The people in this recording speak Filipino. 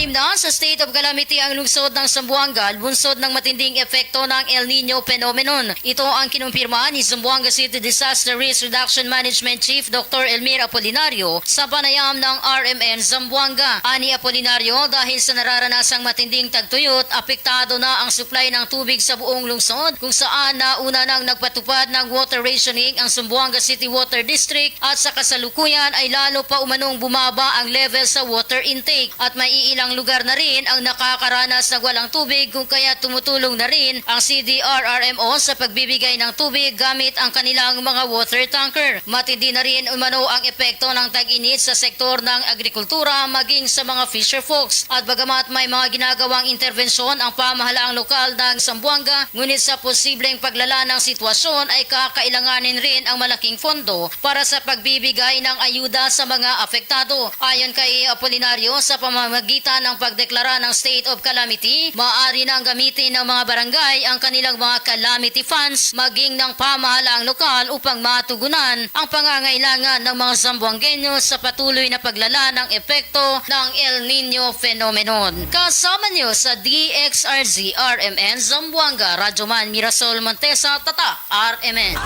Na sa state of calamity ang lungsod ng Zamboanga, bunsod ng matinding epekto ng El Nino phenomenon. Ito ang kinumpirma ni Zamboanga City Disaster Risk Reduction Management Chief Dr. Elmir Apolinario sa panayam ng RMN Zamboanga. Ani Apolinario dahil sa nararanasang matinding tagtuyot, apektado na ang supply ng tubig sa buong lungsod kung saan nauna nang nagpatupad ng water rationing ang Zamboanga City Water District at sa kasalukuyan ay lalo pa umanong bumaba ang level sa water intake at may iilang lugar na rin ang nakakaranas ng walang tubig kung kaya tumutulong na rin ang CDRRMO sa pagbibigay ng tubig gamit ang kanilang mga water tanker. Matindi na rin umano ang epekto ng tag-init sa sektor ng agrikultura maging sa mga fisher folks at bagamat may mga ginagawang intervensyon ang pamahalaang lokal ng Sambuanga ngunit sa posibleng paglala ng sitwasyon ay kakailanganin rin ang malaking pondo para sa pagbibigay ng ayuda sa mga apektado. Ayon kay Apolinario, sa pamamagitan ng pagdeklara ng state of calamity, maaari nang gamitin ng mga barangay ang kanilang mga calamity funds maging ng pamahalaang lokal upang matugunan ang pangangailangan ng mga Zamboangueño sa patuloy na paglala ng epekto ng El Nino phenomenon. Kasama niyo sa DXRZ RMN Zamboanga, Radyoman Mirasol Montesa, Tata, RMN.